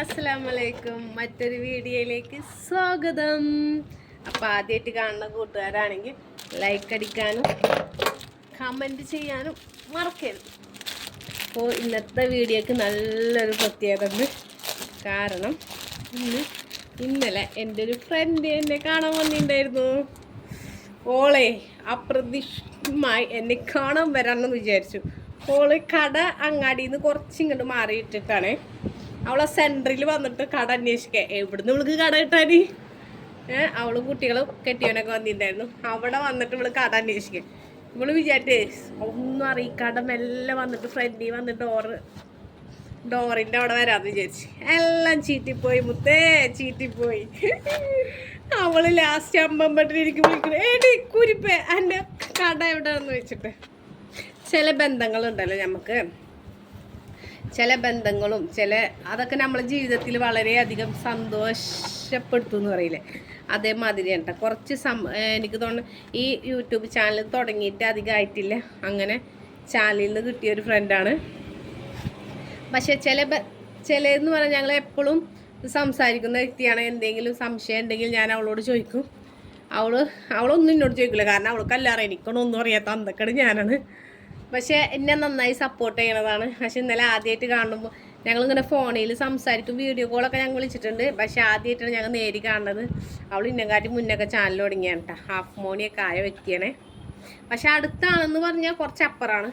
അസ്സലാം വലൈക്കും മറ്റൊരു വീഡിയോയിലേക്ക് സ്വാഗതം. അപ്പോൾ ആദ്യമായിട്ട് കാണുന്ന കൂട്ടുകാരാണെങ്കിൽ ലൈക്ക് അടിക്കാനും കമന്റ് ചെയ്യാനും മറക്കരുത്. അപ്പോൾ ഇന്നത്തെ വീഡിയോക്ക് നല്ലൊരു പ്രത്യേകത ഉണ്ട്. കാരണം ഇന്ന് ഇന്നലെ എന്റെ ഒരു ഫ്രണ്ട് എന്നെ കാണാൻ വന്നിട്ടുണ്ടായിരുന്നു. ഓളെ അപ്രതീക്ഷിതമായി എന്നെ കാണാൻ വരാമെന്ന് വിചാരിച്ചു. ഓൾ കട അങ്ങാടിയിൽ നിന്ന് മാറിയിട്ടിട്ടാണ്. അവളെ സെന്ററിൽ വന്നിട്ട് കട അന്വേഷിക്കുക എവിടുന്ന് ഇവൾക്ക് കട കിട്ടാനി? ഏഹ് അവളും കുട്ടികളും കെട്ടിയവനൊക്കെ വന്നിട്ടുണ്ടായിരുന്നു. അവിടെ വന്നിട്ട് ഇവൾ കട അന്വേഷിക്കുക ഇവൾ വിചാരിച്ചേ ഒന്നും അറിയിക്കാണ്ട് മെല്ലെ വന്നിട്ട് ഫ്രണ്ടിൽ വന്നിട്ട് ഡോറ് ഡോറിന്റെ അവിടെ വരാമെന്ന് വിചാരിച്ചു. എല്ലാം ചീറ്റിപ്പോയി മുത്തേ ചീറ്റിപ്പോയി. അവൾ ലാസ്റ്റ് അമ്പമ്പട്ടിൽ എനിക്ക് വിളിക്കുന്നു ഏടി കുരിപ്പേ എന്റെ കട എവിടെയാണെന്ന് വെച്ചിട്ട്? ചില ബന്ധങ്ങളുണ്ടല്ലോ നമുക്ക്. ചില ബന്ധങ്ങളും ചില അതൊക്കെ നമ്മളെ ജീവിതത്തിൽ വളരെയധികം സന്തോഷപ്പെടുത്തും എന്ന് പറയില്ലേ? അതേമാതിരി കേട്ടോ കുറച്ച് സം എനിക്ക് തോന്നുന്നു ഈ യൂട്യൂബ് ചാനൽ തുടങ്ങിയിട്ട് അധികമായിട്ടില്ല അങ്ങനെ ചാനലിൽ നിന്ന് കിട്ടിയ ഒരു ഫ്രണ്ടാണ് പക്ഷേ ചില ചിലതെന്ന് പറഞ്ഞാൽ ഞങ്ങൾ എപ്പോഴും സംസാരിക്കുന്ന വ്യക്തിയാണ്. എന്തെങ്കിലും സംശയം ഉണ്ടെങ്കിൽ ഞാൻ അവളോട് ചോദിക്കും. അവൾ അവളൊന്നും എന്നോട് ചോദിക്കില്ല. കാരണം അവൾക്ക് എനിക്കൊന്നും ഒന്നും അറിയാത്ത അന്തക്കട് ഞാനാണ്. പക്ഷെ എന്നെ നന്നായി സപ്പോർട്ട് ചെയ്യണതാണ്. പക്ഷെ ഇന്നലെ ആദ്യമായിട്ട് കാണുമ്പോൾ ഞങ്ങളിങ്ങനെ ഫോണിൽ സംസാരിക്കും വീഡിയോ കോളൊക്കെ ഞങ്ങൾ വിളിച്ചിട്ടുണ്ട്. പക്ഷെ ആദ്യമായിട്ടാണ് ഞങ്ങൾ നേരി കാണുന്നത് അവൾ ഇന്നെക്കാട്ടി മുന്നൊക്കെ ചാനൽ തുടങ്ങിയാണ് കേട്ടോ ഹാഫ് മോണിയൊക്കെ ആയ വ്യക്തിയാണേ. പക്ഷെ അടുത്താണെന്ന് പറഞ്ഞാൽ കുറച്ച് അപ്പുറമാണ്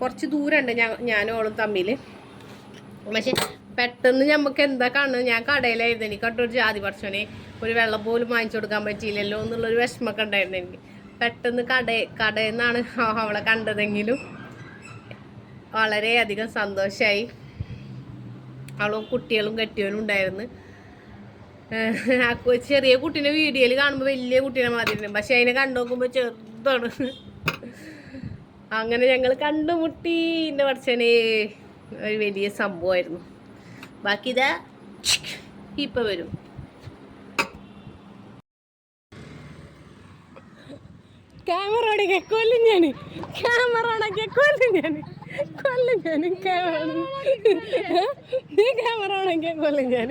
കുറച്ച് ദൂരമുണ്ട് ഞാൻ ഞാനും അവളും തമ്മിൽ പക്ഷെ പെട്ടെന്ന് നമുക്ക് എന്താ കാണുന്നത്? ഞാൻ കടയിലായിരുന്നു. എനിക്ക് കേട്ടോ ഒരു ജാതി പറിച്ചോനെ ഒരു വെള്ളം പോലും വാങ്ങിച്ചു കൊടുക്കാൻ പറ്റിയില്ലല്ലോ എന്നുള്ളൊരു വിഷമമൊക്കെ ഉണ്ടായിരുന്നു എനിക്ക്. പെട്ടെന്ന് കട കടയിൽ നിന്നാണ് അവളെ കണ്ടതെങ്കിലും വളരെയധികം സന്തോഷമായി അവളും കുട്ടികളും കെട്ടിയവനും ഉണ്ടായിരുന്നു. ചെറിയ കുട്ടീനെ വീഡിയോയിൽ കാണുമ്പോൾ വലിയ കുട്ടീനെ മാതിരി പക്ഷെ അതിനെ കണ്ടു നോക്കുമ്പോൾ ചെറുതാണ്. അങ്ങനെ ഞങ്ങൾ കണ്ടുമുട്ടി. എന്റെ പഠിച്ചനെ ഒരു വലിയ സംഭവമായിരുന്നു. ബാക്കി ഇതാ ഇപ്പം വരും. ക്യാമറ ഓടിക്കെ കൊല്ലും ഞാൻ ക്യാമറ അടക്കെ കൊല്ലും ഞാൻ കൊല്ലും ഞാൻ ക്യാമറ നീ ക്യാമറ അടക്കെ കൊല്ലും ഞാൻ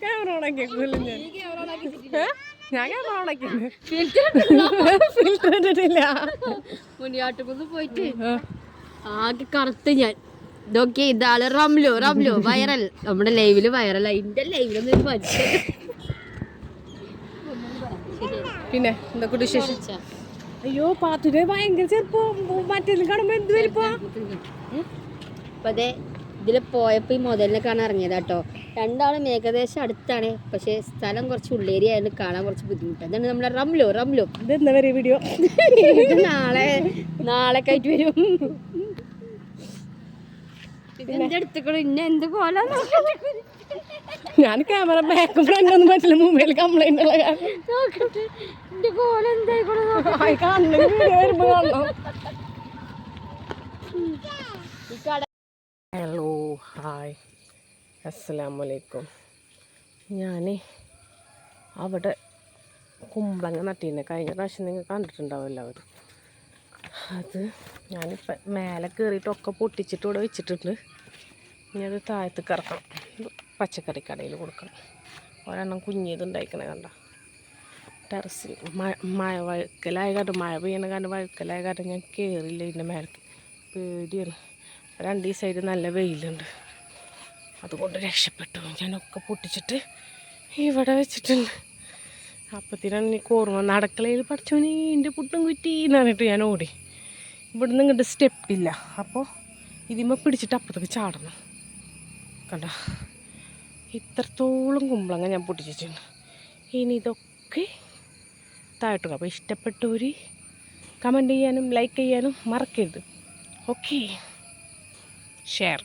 ക്യാമറ ഓണക്കെ കൊല്ലും ഞാൻ? ഞാൻ ക്യാമറ ഓണക്കിയാണ് ഫിൽറ്റർ ഇട്ടിട്ടില്ല. മുനിയാട്ടുകുന്ന് പോയിട്ട്. ആകെ കറുത്ത് ഞാൻ. ഇതൊക്കെ ഇതാൾ റംലു റംലു വൈറൽ നമ്മുടെ ലൈവിൽ വൈറൽ അതിന്റെ ലൈവിലൊന്നും മനുഷ്യൻ പിന്നെ എന്തൊക്കെ വിശേഷം? അയ്യോ പാത്തുരെ ഭയങ്കര ചെറുപ്പം. മറ്റേ കാണുമ്പോ എന്ത് വലിപ്പോ അപ്പൊ അതെ ഇതിൽ പോയപ്പോ ഈ മുതലിനെ കാണാൻ ഇറങ്ങിയതാ കേട്ടോ രണ്ടാളും ഏകദേശം അടുത്താണ്. പക്ഷെ സ്ഥലം കുറച്ച് ഉള്ളേരി ആയതുകൊണ്ട് കാണാൻ കുറച്ച് ബുദ്ധിമുട്ടാണ് അതാണ് നമ്മുടെ റംലോ റംലോ. ഇത് എന്താ വരെ വീഡിയോ നാളെ നാളെ കയറ്റി വരും ഇതിന്റെ അടുത്തേക്കൂടെ ഇന്ന എന്ത് പോലെ ഞാൻ ക്യാമറ ബാക്ക് ഫ്രണ്ട് ഒന്നും പറ്റില്ല. മൊബൈൽ കംപ്ലൈന്റ് ഉള്ള കാരണം. ഹലോ ഹായ് അസ്സലാമു അലൈക്കും ഞാൻ അവിടെ കുമ്പളങ്ങ നട്ടീനെ കഴിഞ്ഞ പ്രാവശ്യം നിങ്ങൾ കണ്ടിട്ടുണ്ടാവും എല്ലാവരും. അത് ഞാനിപ്പം മേലെ കയറിയിട്ടൊക്കെ പൊട്ടിച്ചിട്ട് ഇവിടെ വെച്ചിട്ടുണ്ട്. ഇനി അത് താഴത്തേക്ക് ഇറക്കണം പച്ചക്കറി കടയിൽ കൊടുക്കണം. ഒരെണ്ണം കുഞ്ഞിത് ഉണ്ടായിക്കണേ കണ്ട? ടെറസിൽ. മഴ വഴുക്കലായ കാരണം മഴ പെയ്യണ കാരണം വഴുക്കലായ കാരണം ഞാൻ കയറില്ല ഇതിന്റെ മേലേക്ക്. പേടിയാണ്. രണ്ട് സൈഡ് നല്ല വെയിലുണ്ട്. അതുകൊണ്ട് രക്ഷപ്പെട്ടു. ഞാനൊക്കെ പൊട്ടിച്ചിട്ട് ഇവിടെ വെച്ചിട്ടുണ്ട്. അപ്പത്തിനാണ് എനിക്ക് ഓർമ്മ നടക്കളയിൽ പഠിച്ചോനെ എന്റെ പുട്ടും കുറ്റി എന്ന് പറഞ്ഞിട്ട് ഞാൻ ഓടി. ഇവിടുന്ന് ഇങ്ങോട്ട് സ്റ്റെപ്പില്ല അപ്പോൾ ഇതിമ്മ പിടിച്ചിട്ട് അപ്പുറത്തേക്ക് ചാടണം. കണ്ട? ഇത്രത്തോളം കുമ്പളങ്ങ ഞാൻ പൊട്ടിച്ചിട്ടുണ്ട്. ഇനി ഇതൊക്കെ താഴ്ത്തുക അപ്പോൾ ഇഷ്ടപ്പെട്ടവർ കമന്റ് ചെയ്യാനും ലൈക്ക് ചെയ്യാനും മറക്കരുത്. Okay share